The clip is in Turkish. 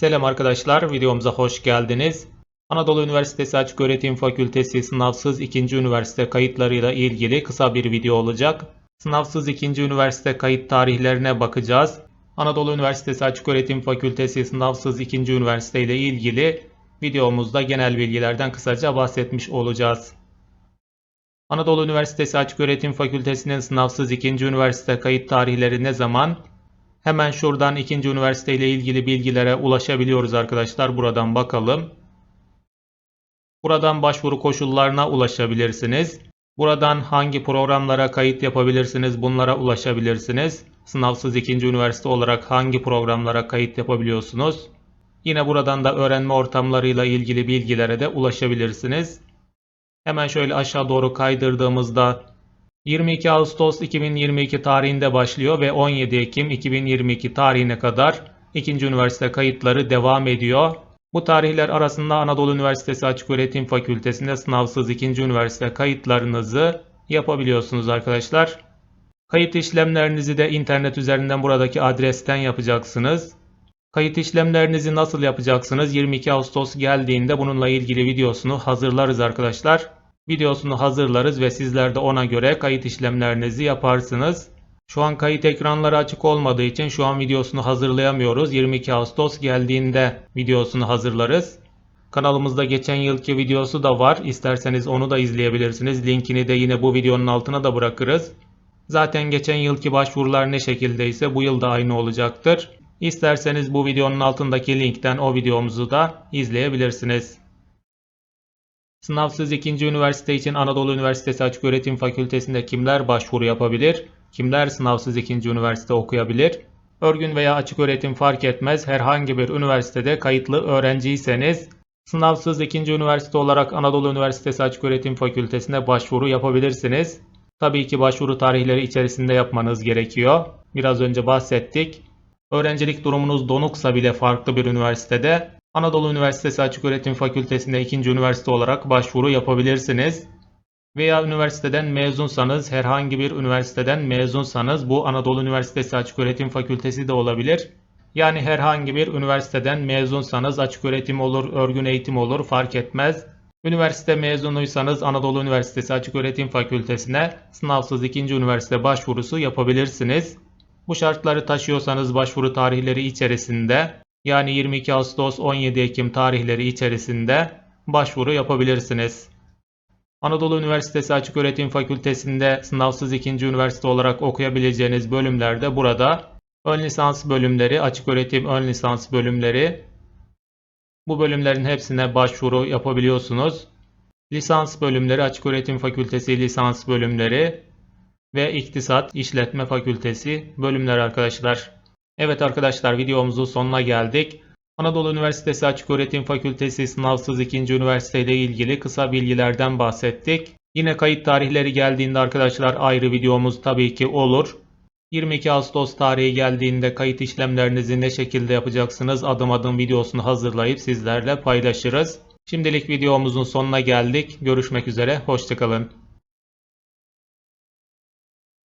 Selam arkadaşlar, videomuza hoş geldiniz. Anadolu Üniversitesi Açıköğretim Fakültesi sınavsız ikinci üniversite kayıtlarıyla ilgili kısa bir video olacak. Sınavsız ikinci üniversite kayıt tarihlerine bakacağız. Anadolu Üniversitesi Açıköğretim Fakültesi sınavsız ikinci üniversite ile ilgili videomuzda genel bilgilerden kısaca bahsetmiş olacağız. Anadolu Üniversitesi Açıköğretim Fakültesi'nin sınavsız ikinci üniversite kayıt tarihleri ne zaman? Hemen şuradan ikinci üniversite ile ilgili bilgilere ulaşabiliyoruz arkadaşlar. Buradan bakalım. Buradan başvuru koşullarına ulaşabilirsiniz. Buradan hangi programlara kayıt yapabilirsiniz bunlara ulaşabilirsiniz. Sınavsız ikinci üniversite olarak hangi programlara kayıt yapabiliyorsunuz? Yine buradan da öğrenme ortamlarıyla ilgili bilgilere de ulaşabilirsiniz. Hemen şöyle aşağı doğru kaydırdığımızda 22 Ağustos 2022 tarihinde başlıyor ve 17 Ekim 2022 tarihine kadar ikinci üniversite kayıtları devam ediyor. Bu tarihler arasında Anadolu Üniversitesi Açıköğretim Fakültesi'nde sınavsız ikinci üniversite kayıtlarınızı yapabiliyorsunuz arkadaşlar. Kayıt işlemlerinizi de internet üzerinden buradaki adresten yapacaksınız. Kayıt işlemlerinizi nasıl yapacaksınız? 22 Ağustos geldiğinde bununla ilgili videosunu hazırlarız arkadaşlar. Videosunu hazırlarız ve sizler de ona göre kayıt işlemlerinizi yaparsınız. Şu an kayıt ekranları açık olmadığı için şu an videosunu hazırlayamıyoruz. 22 Ağustos geldiğinde videosunu hazırlarız. Kanalımızda geçen yılki videosu da var. İsterseniz onu da izleyebilirsiniz. Linkini de yine bu videonun altına da bırakırız. Zaten geçen yılki başvurular ne şekildeyse bu yıl da aynı olacaktır. İsterseniz bu videonun altındaki linkten o videomuzu da izleyebilirsiniz. Sınavsız ikinci üniversite için Anadolu Üniversitesi Açıköğretim Fakültesi'nde kimler başvuru yapabilir? Kimler sınavsız ikinci üniversite okuyabilir? Örgün veya açık öğretim fark etmez herhangi bir üniversitede kayıtlı öğrenciyseniz sınavsız ikinci üniversite olarak Anadolu Üniversitesi Açıköğretim Fakültesi'ne başvuru yapabilirsiniz. Tabii ki başvuru tarihleri içerisinde yapmanız gerekiyor. Biraz önce bahsettik. Öğrencilik durumunuz donuksa bile farklı bir üniversitede Anadolu Üniversitesi Açıköğretim Fakültesi'nde ikinci üniversite olarak başvuru yapabilirsiniz. Veya üniversiteden mezunsanız, herhangi bir üniversiteden mezunsanız bu Anadolu Üniversitesi Açıköğretim Fakültesi de olabilir. Yani herhangi bir üniversiteden mezunsanız açıköğretim olur, örgün eğitim olur fark etmez. Üniversite mezunuysanız Anadolu Üniversitesi Açıköğretim Fakültesine sınavsız ikinci üniversite başvurusu yapabilirsiniz. Bu şartları taşıyorsanız başvuru tarihleri içerisinde yani 22 Ağustos 17 Ekim tarihleri içerisinde başvuru yapabilirsiniz. Anadolu Üniversitesi Açıköğretim Fakültesi'nde sınavsız ikinci üniversite olarak okuyabileceğiniz bölümlerde burada ön lisans bölümleri, açıköğretim ön lisans bölümleri bu bölümlerin hepsine başvuru yapabiliyorsunuz. Lisans bölümleri, açıköğretim fakültesi lisans bölümleri ve iktisat işletme fakültesi bölümler arkadaşlar. Evet arkadaşlar videomuzun sonuna geldik. Anadolu Üniversitesi Açıköğretim Fakültesi sınavsız ikinci üniversite ile ilgili kısa bilgilerden bahsettik. Yine kayıt tarihleri geldiğinde arkadaşlar ayrı videomuz tabii ki olur. 22 Ağustos tarihi geldiğinde kayıt işlemlerinizi ne şekilde yapacaksınız adım adım videosunu hazırlayıp sizlerle paylaşırız. Şimdilik videomuzun sonuna geldik. Görüşmek üzere, hoşçakalın.